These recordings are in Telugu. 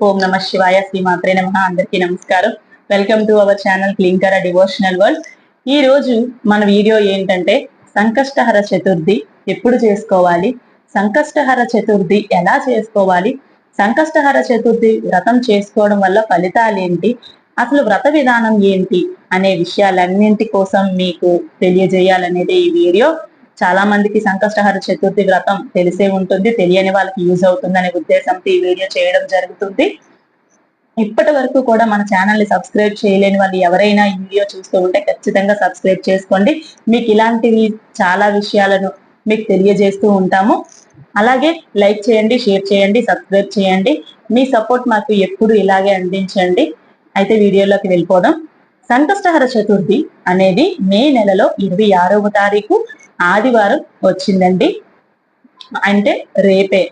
ఓం నమ శివాయ శ్రీమాత్రే నమ. అందరికీ నమస్కారం. Welcome to our channel Klinkara devotional world ఈ రోజు మన వీడియో ఏంటంటే సంకష్టహర చతుర్థి ఎప్పుడు చేసుకోవాలి? సంకష్టహర చతుర్థి ఎలా చేసుకోవాలి? సంకష్టహర చతుర్థి వ్రతం చేసుకోవడం వల్ల ఫలితాలు ఏంటి? అసలు వ్రత విధానం ఏంటి? అనే విషయాలన్నింటి కోసం మీకు తెలియజేయాలనేది ఈ వీడియో. చాలా మందికి సంకష్టహర చతుర్థి వ్రతం తెలిసే ఉంటుంది తెలియని వాళ్ళకి యూజ్ అవుతుంది అనే ఉద్దేశంతో ఈ వీడియో చేయడం జరుగుతుంది. ఇప్పటి వరకు కూడా మన ఛానల్ని సబ్స్క్రైబ్ చేయలేని వాళ్ళు ఎవరైనా ఈ వీడియో చూస్తూ ఉంటే ఖచ్చితంగా సబ్స్క్రైబ్ చేసుకోండి. మీకు ఇలాంటివి చాలా విషయాలను మీకు తెలియజేస్తూ ఉంటాము. అలాగే లైక్ చేయండి షేర్ చేయండి సబ్స్క్రైబ్ చేయండి. మీ సపోర్ట్ మాకు ఎప్పుడు ఇలాగే అందించండి. అయితే వీడియోలోకి వెళ్ళిపోదాం. సంకష్టహర చతుర్థి అనేది మే నెలలో ఇరవై ఆరవ తారీఖు ఆదివారం వచ్చిందండి. అంటే రేపే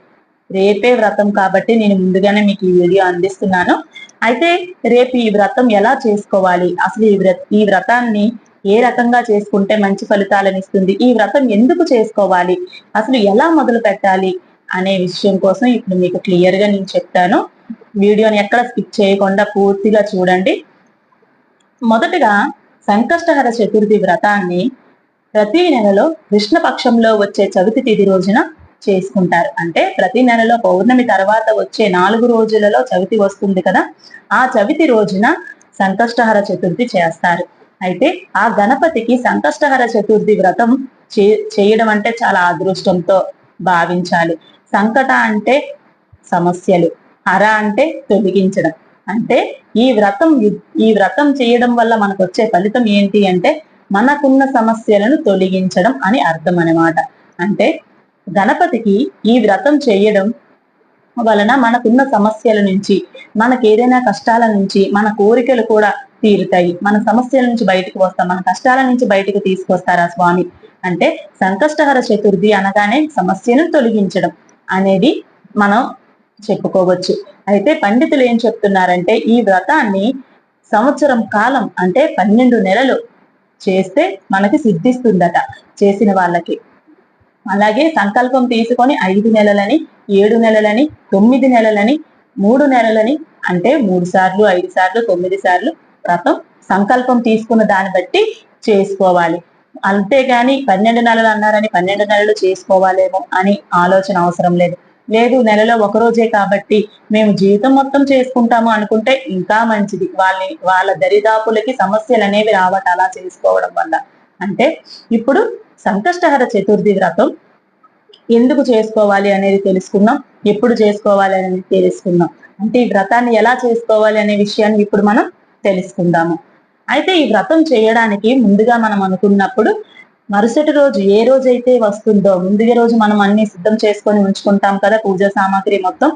రేపే వ్రతం కాబట్టి నేను ముందుగానే మీకు ఈ వీడియో అందిస్తున్నాను. అయితే రేపు ఈ వ్రతం ఎలా చేసుకోవాలి? అసలు ఈ వ్రత ఈ వ్రతాన్ని ఏ రకంగా చేసుకుంటే మంచి ఫలితాలను ఇస్తుంది? ఈ వ్రతం ఎందుకు చేసుకోవాలి? అసలు ఎలా మొదలు పెట్టాలి అనే విషయం కోసం ఇప్పుడు మీకు క్లియర్గా నేను చెప్తాను. వీడియోని ఎక్కడ స్కిప్ చేయకుండా పూర్తిగా చూడండి. మొదటగా సంకష్టహర చతుర్థి వ్రతాన్ని ప్రతి నెలలో కృష్ణపక్షంలో వచ్చే చవితి తిథి రోజున చేసుకుంటారు. అంటే ప్రతి నెలలో పౌర్ణమి తర్వాత వచ్చే నాలుగు రోజులలో చవితి వస్తుంది కదా ఆ చవితి రోజున సంకష్టహర చతుర్థి చేస్తారు. అయితే ఆ గణపతికి సంకష్టహర చతుర్థి వ్రతం చే చేయడం అంటే చాలా అదృష్టంతో భావించాలి. సంకట అంటే సమస్యలు హర అంటే తొలగించడం. అంటే ఈ వ్రతం ఈ వ్రతం చేయడం వల్ల మనకు వచ్చే ఫలితం ఏంటి అంటే మనకున్న సమస్యలను తొలగించడం అని అర్థం అన్నమాట అంటే గణపతికి ఈ వ్రతం చేయడం వలన మనకున్న సమస్యల నుంచి మనకు ఏదైనా కష్టాల నుంచి మన కోరికలు కూడా తీరుతాయి. మన సమస్యల నుంచి బయటకు వస్తాం. మన కష్టాల నుంచి బయటకు తీసుకొస్తారా స్వామి? అంటే సంకష్టహర చతుర్థి అనగానే సమస్యను తొలగించడం అనేది మనం చెప్పుకోవచ్చు. అయితే పండితులు ఏం చెప్తున్నారంటే ఈ వ్రతాన్ని సంవత్సరం కాలం అంటే పన్నెండు నెలలు చేస్తే మనకి సిద్ధిస్తుందట చేసిన వాళ్ళకి. అలాగే సంకల్పం తీసుకొని ఐదు నెలలని ఏడు నెలలని తొమ్మిది నెలలని మూడు నెలలని అంటే మూడు సార్లు ఐదు సార్లు తొమ్మిది సార్లు వ్రతం సంకల్పం తీసుకున్న దాన్ని బట్టి చేసుకోవాలి. అంతేగాని పన్నెండు నెలలు అన్నారని పన్నెండు నెలలు చేసుకోవాలేమో అని ఆలోచన అవసరం లేదు. లేదు నెలలో ఒక రోజే కాబట్టి మేము జీవితం మొత్తం చేసుకుంటాము అనుకుంటే ఇంకా మంచిది. వాళ్ళని వాళ్ళ దరిదాపులకి సమస్యలు అనేవి రావట అలా చేసుకోవడం వల్ల. అంటే ఇప్పుడు సంకష్టహర చతుర్థి వ్రతం ఎందుకు చేసుకోవాలి అనేది తెలుసుకుందాం ఎప్పుడు చేసుకోవాలి అనేది తెలుసుకుందాం అంటే ఈ వ్రతాన్ని ఎలా చేసుకోవాలి అనే విషయాన్ని ఇప్పుడు మనం తెలుసుకుందాము. అయితే ఈ వ్రతం చేయడానికి ముందుగా మనం అనుకున్నప్పుడు మరుసటి రోజు ఏ రోజైతే వస్తుందో ముందుగా రోజు మనం అన్ని సిద్ధం చేసుకొని ఉంచుకుంటాం కదా పూజా సామాగ్రి మొత్తం.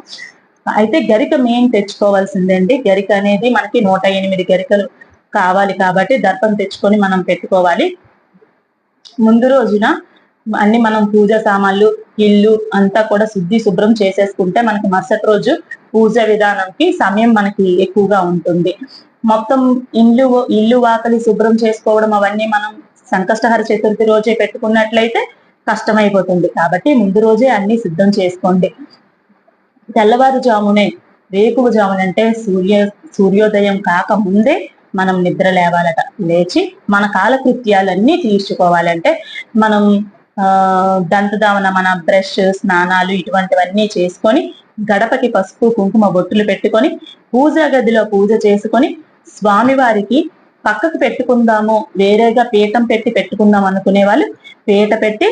అయితే గరిక మెయిన్ తెచ్చుకోవాల్సిందండి. గరిక అనేది మనకి నూట ఎనిమిది గరికలు కావాలి కాబట్టి దర్పం తెచ్చుకొని మనం పెట్టుకోవాలి. ముందు రోజున అన్ని మనం పూజ సామాన్లు ఇల్లు అంతా కూడా శుద్ధి శుభ్రం చేసేసుకుంటే మనకి మరుసటి రోజు పూజ విధానంకి సమయం మనకి ఎక్కువగా ఉంటుంది. మొత్తం ఇల్లు ఇల్లు వాకలి శుభ్రం చేసుకోవడం అవన్నీ మనం సంకష్టహర చతుర్థి రోజే పెట్టుకున్నట్లయితే కష్టమైపోతుంది. కాబట్టి ముందు రోజే అన్ని సిద్ధం చేసుకోండి. తెల్లవారుజామునే వేకువ జామునంటే సూర్య సూర్యోదయం కాక ముందే మనం నిద్ర లేవాలట. లేచి మన కాలకృత్యాలన్నీ తీర్చుకోవాలంటే మనం ఆ దంతదావన మన బ్రష్ స్నానాలు ఇటువంటివన్నీ చేసుకొని గడపకి పసుపు కుంకుమ బొట్టులు పెట్టుకొని పూజా గదిలో పూజ చేసుకొని స్వామివారికి పక్కకు పెట్టుకుందాము వేరేగా పీఠం పెట్టి పెట్టుకుందాం అనుకునే వాళ్ళు పీట పెట్టి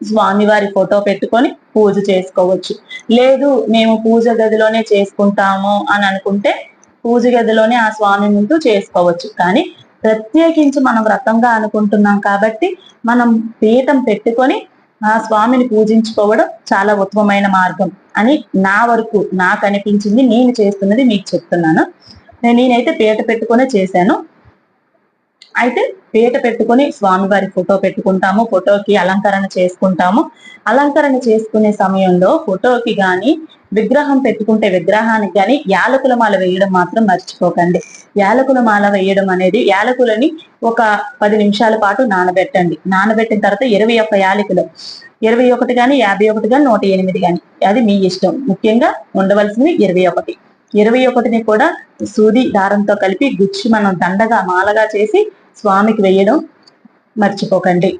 స్వామివారి ఫోటో పెట్టుకొని పూజ చేసుకోవచ్చు. లేదు మేము పూజ గదిలోనే చేసుకుంటాము అని అనుకుంటే పూజ గదిలోనే ఆ స్వామి ముందు చేసుకోవచ్చు. కానీ ప్రత్యేకించి మనం వ్రతంగా అనుకుంటున్నాం కాబట్టి మనం పీఠం పెట్టుకొని ఆ స్వామిని పూజించుకోవడం చాలా ఉత్తమమైన మార్గం అని నా వరకు నాకు అనిపించింది నేను చేస్తున్నది మీకు చెప్తున్నాను. నేనైతే పీట పెట్టుకునే చేశాను. అయితే పీట పెట్టుకుని స్వామివారి ఫోటో పెట్టుకుంటాము ఫోటోకి అలంకరణ చేసుకుంటాము. అలంకరణ చేసుకునే సమయంలో ఫోటోకి గాని విగ్రహం పెట్టుకుంటే విగ్రహానికి గాని యాలకుల మాల వేయడం మాత్రం మర్చిపోకండి. యాలకుల మాల వేయడం అనేది యాలకులని ఒక పది నిమిషాల పాటు నానబెట్టండి. నానబెట్టిన తర్వాత ఇరవై ఒక్క యాలకులు ఇరవై ఒకటి కానీ యాభై ఒకటి కానీ నూట ఎనిమిది కానీ అది మీ ఇష్టం. ముఖ్యంగా ఉండవలసింది ఇరవై ఒకటి. ఇరవై ఒకటిని కూడా సూది దారంతో కలిపి గుచ్చి మనం దండగా మాలగా చేసి స్వామికి వేయడం మర్చిపోకండి.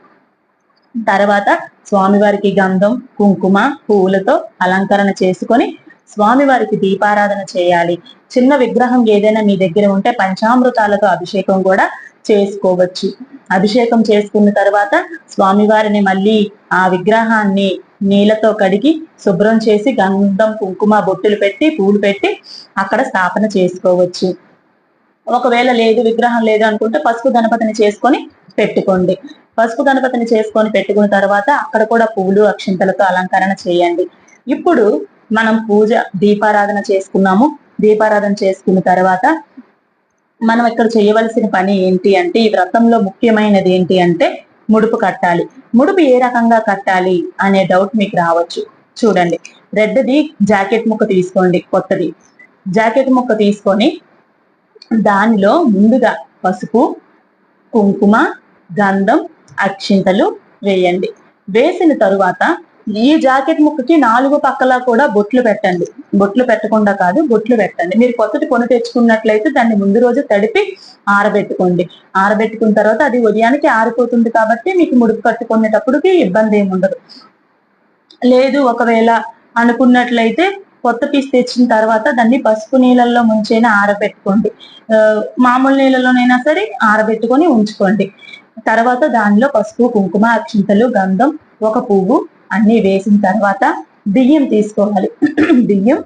తర్వాత స్వామివారికి గంధం కుంకుమ పువ్వులతో అలంకరణ చేసుకొని స్వామివారికి దీపారాధన చేయాలి. చిన్న విగ్రహం ఏదైనా మీ దగ్గర ఉంటే పంచామృతాలతో అభిషేకం కూడా చేసుకోవచ్చు. అభిషేకం చేసుకున్న తర్వాత స్వామివారిని మళ్ళీ ఆ విగ్రహాన్ని నీళ్ళతో కడిగి శుభ్రం చేసి గంధం కుంకుమ బొట్టులు పెట్టి పూలు పెట్టి అక్కడ స్థాపన చేసుకోవచ్చు. ఒకవేళ లేదు విగ్రహం లేదు అనుకుంటే పసుపు గణపతిని చేసుకొని పెట్టుకోండి. పసుపు గణపతిని చేసుకొని పెట్టుకున్న తర్వాత అక్కడ కూడా పువ్వులు అక్షింతలతో అలంకరణ చేయండి. ఇప్పుడు మనం పూజ దీపారాధన చేసుకున్నాము. దీపారాధన చేసుకున్న తర్వాత మనం ఇక్కడ చేయవలసిన పని ఏంటి అంటే ఈ వ్రతంలో ముఖ్యమైనది ఏంటి అంటే ముడుపు కట్టాలి. ముడుపు ఏ రకంగా కట్టాలి అనే డౌట్ మీకు రావచ్చు. చూడండి. రెడ్ది జాకెట్ ముక్క తీసుకోండి కొత్తది. జాకెట్ ముక్క తీసుకొని దానిలో ముందుగా పసుపు కుంకుమ గంధం అక్షింతలు వేయండి. వేసిన తరువాత ఈ జాకెట్ ముక్కకి నాలుగు పక్కల కూడా బొట్లు పెట్టండి. బొట్లు పెట్టకుండా కాదు బొట్లు పెట్టండి. మీరు కొత్తది కొని తెచ్చుకున్నట్లయితే దాన్ని ముందు రోజు తడిపి ఆరబెట్టుకోండి. ఆరబెట్టుకున్న తర్వాత అది ఉదయానికి ఆరిపోతుంది కాబట్టి మీకు ముడుపు కట్టుకునేటప్పటికి ఇబ్బంది ఏమి ఉండదు. లేదు ఒకవేళ అనుకున్నట్లయితే కొత్త పీస్ తెచ్చిన తర్వాత దాన్ని పసుపు నీళ్ళల్లో ముంచైనా ఆరబెట్టుకోండి. మామూలు నీళ్ళలోనైనా సరే ఆరబెట్టుకొని ఉంచుకోండి. తర్వాత దానిలో పసుపు కుంకుమ అక్షింతలు గంధం ఒక పువ్వు అన్నీ వేసిన తర్వాత బియ్యం తీసుకోవాలి. బియ్యం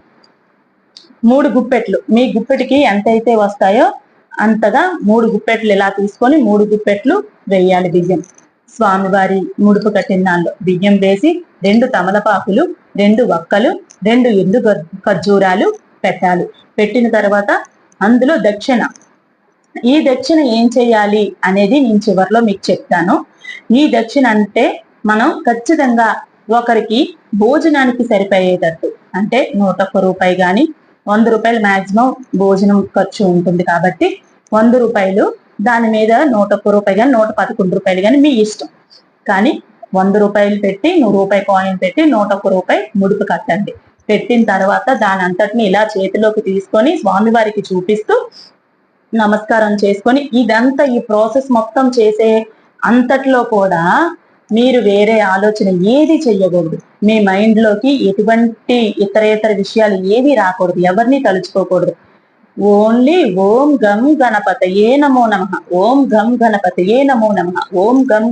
మూడు గుప్పెట్లు. మీ గుప్పెటికి ఎంతైతే వస్తాయో అంతగా మూడు గుప్పెట్లు ఇలా తీసుకొని మూడు గుప్పెట్లు వేయాలి బియ్యం. స్వామివారి ముడుపు కట్టిన దానిలో బియ్యం వేసి రెండు తమలపాకులు రెండు వక్కలు రెండు ఎండు ఖర్జూరాలు పెట్టాలి. పెట్టిన తర్వాత అందులో దక్షిణ. ఈ దక్షిణ ఏం చేయాలి అనేది నేను చివరిలో మీకు చెప్తాను. ఈ దక్షిణ అంటే మనం ఖచ్చితంగా ఒకరికి భోజనానికి సరిపోయేటట్టు. అంటే నూట ఒక్క రూపాయి కానీ వంద రూపాయలు మాక్సిమం భోజనం ఖర్చు ఉంటుంది కాబట్టి వంద రూపాయలు దాని మీద నూట ఒక్క రూపాయి కానీ నూట పదకొండు రూపాయలు కానీ మీ ఇష్టం. కానీ వంద రూపాయలు పెట్టి నూరు రూపాయి కాయిన్ పెట్టి నూట ఒక్క రూపాయి ముడుపు కట్టండి. పెట్టిన తర్వాత దాని అంతటిని ఇలా చేతిలోకి తీసుకొని స్వామివారికి చూపిస్తూ నమస్కారం చేసుకొని ఇదంతా ఈ ప్రాసెస్ మొత్తం చేసే అంతట్లో కూడా మీరు వేరే ఆలోచన ఏది చెయ్యకూడదు. మీ మైండ్లోకి ఎటువంటి ఇతర ఇతర విషయాలు ఏవి రాకూడదు. ఎవరిని తలుచుకోకూడదు. ఓన్లీ ఓం గం ఏ నమో నమ. ఓం గం ఏ నమో నమ. ఓం గం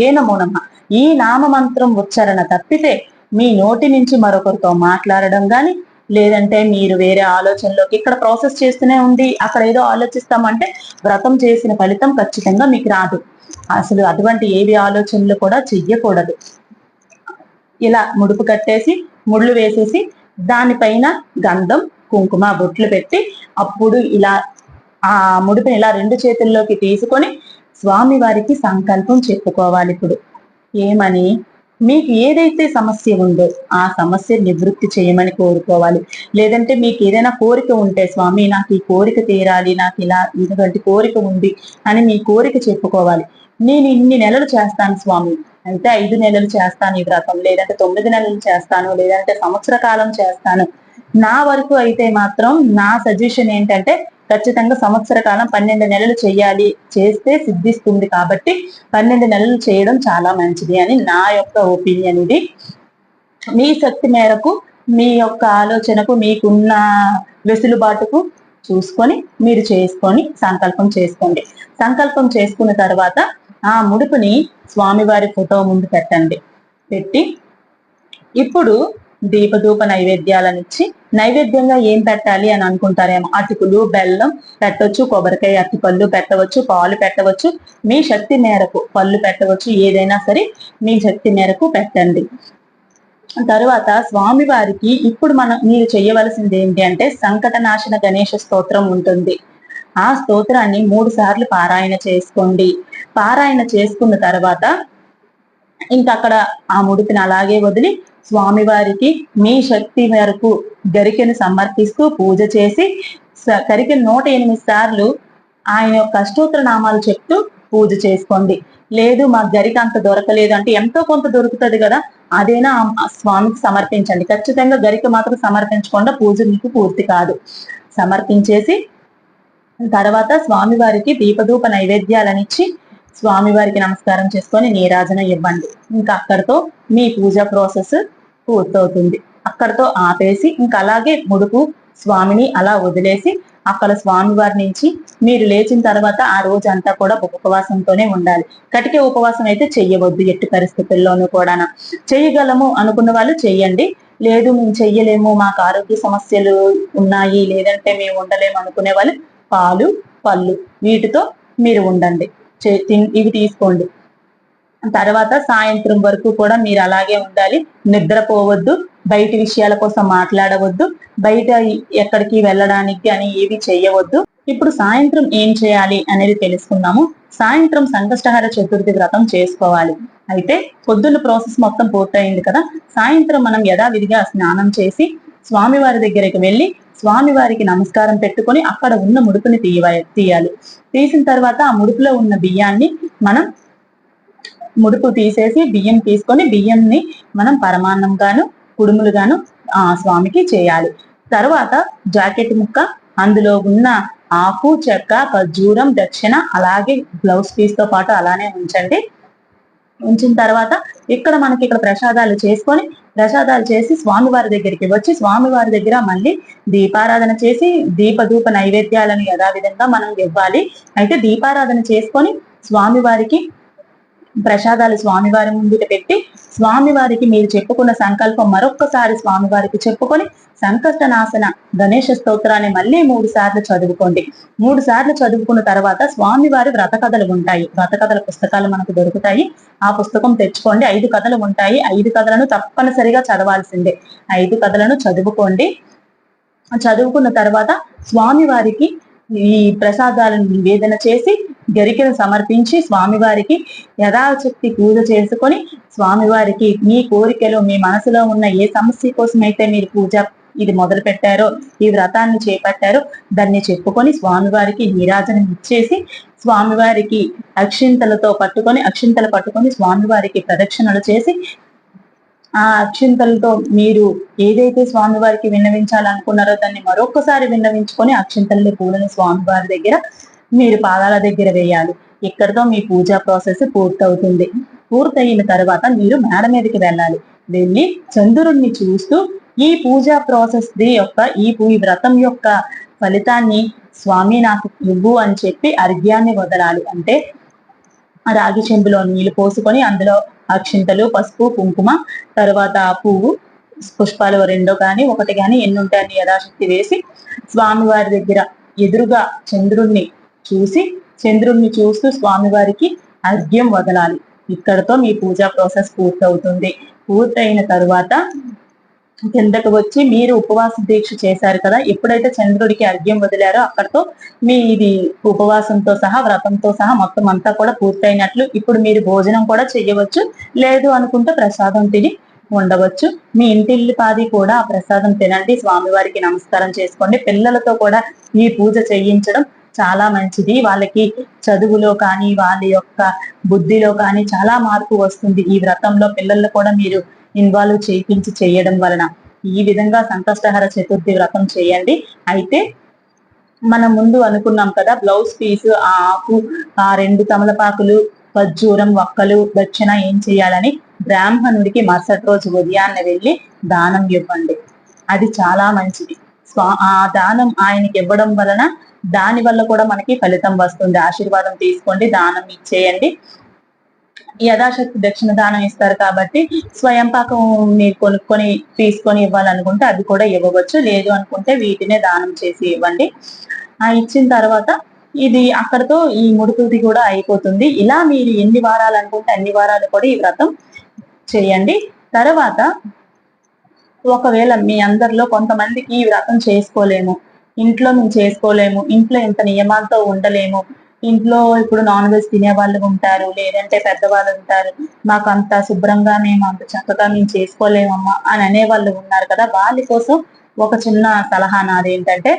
ఏ నమో నమ. ఈ నామ మంత్రం ఉచ్చారణ తప్పితే మీ నోటి నుంచి మరొకరితో మాట్లాడడం కానీ లేదంటే మీరు వేరే ఆలోచనలోకి ఇక్కడ ప్రాసెస్ చేస్తూనే ఉంది. అక్కడ ఏదో ఆలోచిస్తామంటే వ్రతం చేసిన ఫలితం ఖచ్చితంగా మీకు రాదు. అసలు అటువంటి ఏవి ఆలోచనలు కూడా చెయ్యకూడదు. ఇలా ముడుపు కట్టేసి ముళ్ళు వేసేసి దానిపైన గంధం కుంకుమ బొట్లు పెట్టి అప్పుడు ఇలా ఆ ముడుపుని ఇలా రెండు చేతుల్లోకి తీసుకొని స్వామి వారికి సంకల్పం చెప్పుకోవాలి ఇప్పుడు. ఏమని? మీకు ఏదైతే సమస్య ఉందో ఆ సమస్య నివృత్తి చేయమని కోరుకోవాలి. లేదంటే మీకు ఏదైనా కోరిక ఉంటే స్వామి నాకు ఈ కోరిక తీరాలి నాకు ఇలా ఇటువంటి కోరిక ఉంది అని మీ కోరిక చెప్పుకోవాలి. నేను ఇన్ని నెలలు చేస్తాను స్వామి. అయితే ఐదు నెలలు చేస్తాను ఈ వ్రతం లేదంటే తొమ్మిది నెలలు చేస్తాను లేదంటే సంవత్సర కాలం చేస్తాను. నా వరకు అయితే మాత్రం నా సజెషన్ ఏంటంటే ఖచ్చితంగా సంవత్సర కాలం పన్నెండు నెలలు చేయాలి చేస్తే సిద్ధిస్తుంది కాబట్టి పన్నెండు నెలలు చేయడం చాలా మంచిది అని నా యొక్క ఒపీనియన్ ఇది. మీ శక్తి మేరకు మీ యొక్క ఆలోచనకు మీకున్న వెసులుబాటుకు చూసుకొని మీరు చేసుకొని సంకల్పం చేసుకోండి. సంకల్పం చేసుకున్న తర్వాత ఆ ముడుపుని స్వామివారి ఫోటో ముందు పెట్టండి. పెట్టి ఇప్పుడు దీపధూప నైవేద్యాలనిచ్చి నైవేద్యంగా ఏం పెట్టాలి అని అనుకుంటారేమో? అటుకులు బెల్లం పెట్టవచ్చు కొబ్బరికాయ అరటిపళ్ళు పెట్టవచ్చు పాలు పెట్టవచ్చు. మీ శక్తి మేరకు పళ్ళు పెట్టవచ్చు ఏదైనా సరే మీ శక్తి మేరకు పెట్టండి. తరువాత స్వామివారికి ఇప్పుడు మనం మీరు చేయవలసింది ఏంటి అంటే సంకటనాశన గణేష స్తోత్రం ఉంటుంది. ఆ స్తోత్రాన్ని మూడు సార్లు పారాయణ చేసుకోండి. పారాయణ చేసుకున్న తర్వాత ఇంకా అక్కడ ఆ ముడిపిని అలాగే వదిలి స్వామివారికి మీ శక్తి మేరకు గరికెను సమర్పిస్తూ పూజ చేసి గరిక నూట ఎనిమిది సార్లు ఆయన యొక్క అష్టోత్తర నామాలు చెప్తూ పూజ చేసుకోండి. లేదు మా గరిక అంత దొరకలేదు అంటే ఎంతో కొంత దొరుకుతుంది కదా అదేనా స్వామికి సమర్పించండి. ఖచ్చితంగా గరిక మాత్రం సమర్పించకుండా పూజ మీకు పూర్తి కాదు. సమర్పించేసి తర్వాత స్వామివారికి దీపధూప నైవేద్యాలనిచ్చి స్వామివారికి నమస్కారం చేసుకొని నీరాజన ఇవ్వండి. ఇంకా అక్కడితో మీ పూజ ప్రాసెస్ పూర్తవుతుంది. అక్కడితో ఆపేసి ఇంకా అలాగే ముడుపు స్వామిని అలా వదిలేసి అక్కడ స్వామివారి నుంచి మీరు లేచిన తర్వాత ఆ రోజు అంతా కూడా ఉపవాసంతోనే ఉండాలి. కటిక ఉపవాసం అయితే చెయ్యవద్దు ఎట్టి పరిస్థితుల్లోనూ కూడా చెయ్యగలము అనుకున్న వాళ్ళు చెయ్యండి. లేదు మేము చెయ్యలేము మాకు ఆరోగ్య సమస్యలు ఉన్నాయి లేదంటే మేము ఉండలేము అనుకునే వాళ్ళు పాలు పళ్ళు వీటితో మీరు ఉండండి. ఇవి తీసుకోండి. తర్వాత సాయంత్రం వరకు కూడా మీరు అలాగే ఉండాలి. నిద్రపోవద్దు బయట విషయాల కోసం మాట్లాడవద్దు బయట ఎక్కడికి వెళ్ళడానికి అని ఏవి చేయవద్దు ఇప్పుడు సాయంత్రం ఏం చేయాలి అనేది తెలుసుకుందాము సాయంత్రం సంకష్టహార చతుర్థి వ్రతం చేసుకోవాలి. అయితే పొద్దున్న ప్రాసెస్ మొత్తం పూర్తయింది కదా. సాయంత్రం మనం యథావిధిగా స్నానం చేసి స్వామివారి దగ్గరికి వెళ్ళి స్వామివారికి నమస్కారం పెట్టుకొని అక్కడ ఉన్న ముడుపుని తీయ తీయాలి. తీసిన తర్వాత ఆ ముడుపులో ఉన్న బియ్యాన్ని మనం ముడుపు తీసేసి బియ్యం తీసుకొని బియ్యంని మనం పరమాన్నం గాను కుడుములు గాను ఆ స్వామికి చేయాలి. తర్వాత జాకెట్ ముక్క అందులో ఉన్న ఆకు చెక్క ఖర్జూరం దక్షిణ అలాగే బ్లౌజ్ పీస్తో పాటు అలానే ఉంచండి. ఉంచిన తర్వాత ఇక్కడ మనకి ఇక్కడ ప్రసాదాలు చేసుకొని ప్రసాదాలు చేసి స్వామివారి దగ్గరికి వచ్చి స్వామివారి దగ్గర మళ్ళీ దీపారాధన చేసి దీపధూప నైవేద్యాలను యథావిధంగా మనం ఇవ్వాలి. అయితే దీపారాధన చేసుకొని స్వామివారికి ప్రసాదాలు స్వామివారి ముందుట పెట్టి స్వామివారికి మీరు చెప్పుకున్న సంకల్పం మరొక్కసారి స్వామివారికి చెప్పుకొని సంకష్టనాశన గణేష స్తోత్రాన్ని మళ్ళీ మూడు సార్లు చదువుకోండి. మూడు సార్లు చదువుకున్న తర్వాత స్వామివారి వ్రత కథలు ఉంటాయి. వ్రత కథల పుస్తకాలు మనకు దొరుకుతాయి. ఆ పుస్తకం తెచ్చుకోండి. ఐదు కథలు ఉంటాయి. ఐదు కథలను తప్పనిసరిగా చదవాల్సిందే. ఐదు కథలను చదువుకోండి. చదువుకున్న తర్వాత స్వామివారికి ఈ ప్రసాదాలను నివేదన చేసి గరికెను సమర్పించి స్వామివారికి యథాశక్తి పూజ చేసుకొని స్వామివారికి మీ కోరికలు మీ మనసులో ఉన్న ఏ సమస్య కోసం అయితే మీరు పూజ ఇది మొదలు పెట్టారో ఈ వ్రతాన్ని చేపట్టారో దాన్ని చెప్పుకొని స్వామివారికి నీరాజనం ఇచ్చేసి స్వామివారికి అక్షింతలతో పట్టుకొని అక్షింతలు పట్టుకొని స్వామివారికి ప్రదక్షిణలు చేసి ఆ అక్షింతలతో మీరు ఏదైతే స్వామివారికి విన్నవించాలనుకున్నారో దాన్ని మరొకసారి విన్నవించుకొని అక్షింతల్ని పూలని స్వామివారి దగ్గర మీరు పాదాల దగ్గర వేయాలి. ఇక్కడితో మీ పూజా ప్రాసెస్ పూర్తవుతుంది. పూర్తయిన తర్వాత మీరు మేడ మీదకి వెళ్ళాలి. వెళ్ళి చంద్రుణ్ణి చూస్తూ ఈ పూజా ప్రాసెస్ ది యొక్క ఈ పూ- ఈ వ్రతం యొక్క ఫలితాన్ని స్వామి నాకు ఇవ్వు అని చెప్పి అర్ఘ్యాన్ని వదలాలి. అంటే ఆ రాగి చెంబులో నీళ్ళు పోసుకొని అందులో అక్షింతలు పసుపు కుంకుమ తర్వాత పువ్వు పుష్పాలు రెండో కానీ ఒకటి కానీ ఎన్ని ఉంటాయని యథాశక్తి వేసి స్వామివారి దగ్గర ఎదురుగా చంద్రుణ్ణి చూసి చంద్రుణ్ణి చూస్తూ స్వామివారికి అర్ఘ్యం వదలాలి. ఇక్కడతో మీ పూజా ప్రాసెస్ పూర్తవుతుంది. పూర్తయిన తరువాత కిందకు వచ్చి మీరు ఉపవాస దీక్ష చేశారు కదా ఎప్పుడైతే చంద్రుడికి అర్ఘ్యం వదిలారో అక్కడతో మీ ఇది ఉపవాసంతో సహా వ్రతంతో సహా మొత్తం అంతా కూడా పూర్తయినట్లు ఇప్పుడు మీరు భోజనం కూడా చేయవచ్చు లేదు అనుకుంటే ప్రసాదం తిని ఉండవచ్చు. మీ ఇంటిల్లిపాది కూడా ఆ ప్రసాదం తినండి. స్వామివారికి నమస్కారం చేసుకోండి. పిల్లలతో కూడా ఈ పూజ చేయించడం చాలా మంచిది. వాళ్ళకి చదువులో కానీ వాళ్ళ యొక్క బుద్ధిలో కానీ చాలా మార్పు వస్తుంది. ఈ వ్రతంలో పిల్లలు కూడా మీరు ఇన్వాల్వ్ చేయించి చేయడం వలన ఈ విధంగా సంకష్టహర చతుర్థి వ్రతం చేయండి. అయితే మనం ముందు అనుకున్నాం కదా బ్లౌజ్ పీస్ ఆ ఆకు ఆ రెండు తమలపాకులు ఖర్జూరం వక్కలు దక్షిణ ఏం చేయాలని బ్రాహ్మణుడికి మరుసటి రోజు ఉదయాన్నే వెళ్ళి దానం ఇవ్వండి. అది చాలా మంచిది. స్వా ఆ దానం ఆయనకి ఇవ్వడం వలన దాని వల్ల కూడా మనకి ఫలితం వస్తుంది. ఆశీర్వాదం తీసుకోండి దానం ఇచ్చేయండి. యథాశక్తి దక్షిణ దానం ఇస్తారు కాబట్టి స్వయం పాకం మీరు కొనుక్కొని తీసుకొని ఇవ్వాలనుకుంటే అది కూడా ఇవ్వవచ్చు. లేదు అనుకుంటే వీటినే దానం చేసి ఇవ్వండి. ఆ ఇచ్చిన తర్వాత ఇది అక్కడతో ఈ ముడుపుది కూడా అయిపోతుంది. ఇలా మీరు ఎన్ని వారాలు అనుకుంటే అన్ని వారాలు కూడా ఈ వ్రతం చేయండి. తర్వాత ఒకవేళ మీ అందరిలో కొంతమందికి ఈ వ్రతం చేసుకోలేము ఇంట్లో మేము చేసుకోలేము ఇంట్లో ఇంత నియమాలతో ఉండలేము ఇంట్లో ఇప్పుడు నాన్ వెజ్ తినే వాళ్ళు ఉంటారు లేదంటే పెద్దవాళ్ళు ఉంటారు. మాకు అంత శుభ్రంగా మేము అంత చక్కగా మేము చేసుకోలేమమ్మా అని అనే వాళ్ళు ఉన్నారు కదా. వాళ్ళ కోసం ఒక చిన్న సలహా నాది ఏంటంటే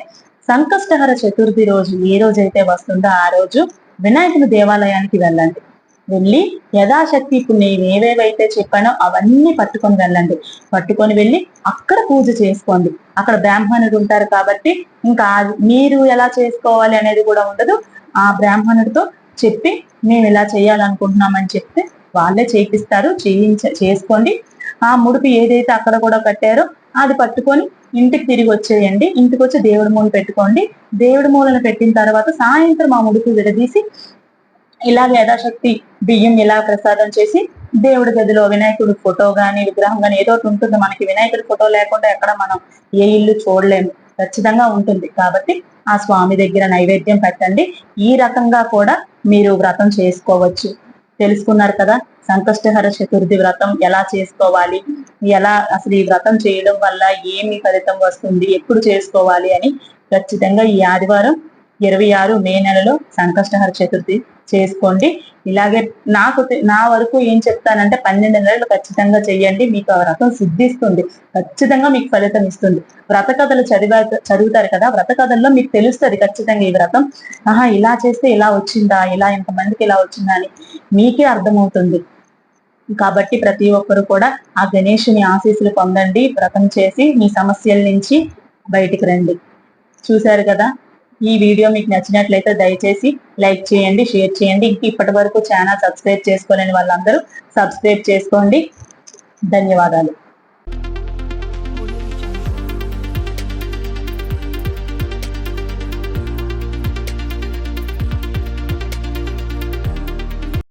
సంకష్టహర చతుర్థి రోజు ఏ రోజు అయితే వస్తుందో ఆ రోజు వినాయకుని దేవాలయానికి వెళ్ళండి. వెళ్ళి యథాశక్తి ఇప్పుడు నేను ఏవేవైతే చెప్పానో అవన్నీ పట్టుకొని వెళ్ళండి. పట్టుకొని వెళ్ళి అక్కడ పూజ చేసుకోండి. అక్కడ బ్రాహ్మణుడు ఉంటారు కాబట్టి ఇంకా మీరు ఎలా చేసుకోవాలి అనేది కూడా ఉండదు. ఆ బ్రాహ్మణుడితో చెప్పి మేము ఇలా చేయాలనుకుంటున్నామని చెప్తే వాళ్ళే చేపిస్తారు. చేయించ చేసుకోండి. ఆ ముడుపు ఏదైతే అక్కడ కూడా కట్టారో అది పట్టుకొని ఇంటికి తిరిగి వచ్చేయండి. ఇంటికి వచ్చి దేవుడి మూల పెట్టుకోండి. దేవుడి మూలను పెట్టిన తర్వాత సాయంత్రం ఆ ముడుపు విడదీసి ఇలా యథాశక్తి బియ్యం ఇలా ప్రసాదం చేసి దేవుడి గదిలో వినాయకుడి ఫోటో కానీ విగ్రహం కానీ ఏదో ఒకటి ఉంటుంది. మనకి వినాయకుడి ఫోటో లేకుండా ఎక్కడ మనం ఏ ఇల్లు చూడలేము. ఖచ్చితంగా ఉంటుంది. కాబట్టి ఆ స్వామి దగ్గర నైవేద్యం పెట్టండి. ఈ రకంగా కూడా మీరు వ్రతం చేసుకోవచ్చు. తెలుసుకున్నారు కదా? సంకష్టహర చతుర్థి వ్రతం ఎలా చేసుకోవాలి? ఎలా అసలు ఈ వ్రతం చేయడం వల్ల ఏమి ఫలితం వస్తుంది? ఎప్పుడు చేసుకోవాలి అని ఖచ్చితంగా ఈ ఆదివారం ఇరవై ఆరు మే నెలలో సంకష్టహర చతుర్థి చేసుకోండి. ఇలాగే నాకు నా వరకు ఏం చెప్తానంటే పన్నెండు నెలలు ఖచ్చితంగా చెయ్యండి. మీకు ఆ వ్రతం సిద్ధిస్తుంది. ఖచ్చితంగా మీకు ఫలితం ఇస్తుంది. వ్రత కథలు చదివా చదువుతారు కదా వ్రత కథల్లో మీకు తెలుస్తుంది ఖచ్చితంగా ఈ వ్రతం. ఆహా ఇలా చేస్తే ఇలా వచ్చిందా ఇలా ఇంతమందికి ఇలా వచ్చిందా అని మీకే అర్థమవుతుంది. కాబట్టి ప్రతి ఒక్కరు కూడా ఆ గణేషుని ఆశీస్సులు పొందండి. వ్రతం చేసి మీ సమస్యల నుంచి బయటికి రండి. చూశారు కదా? ఈ వీడియో మీకు నచ్చినట్లయితే దయచేసి లైక్ చేయండి షేర్ చేయండి. ఇంక ఇప్పటి వరకు ఛానల్ సబ్స్క్రైబ్ చేసుకోలేని వాళ్ళందరూ సబ్స్క్రైబ్ చేసుకోండి. ధన్యవాదాలు.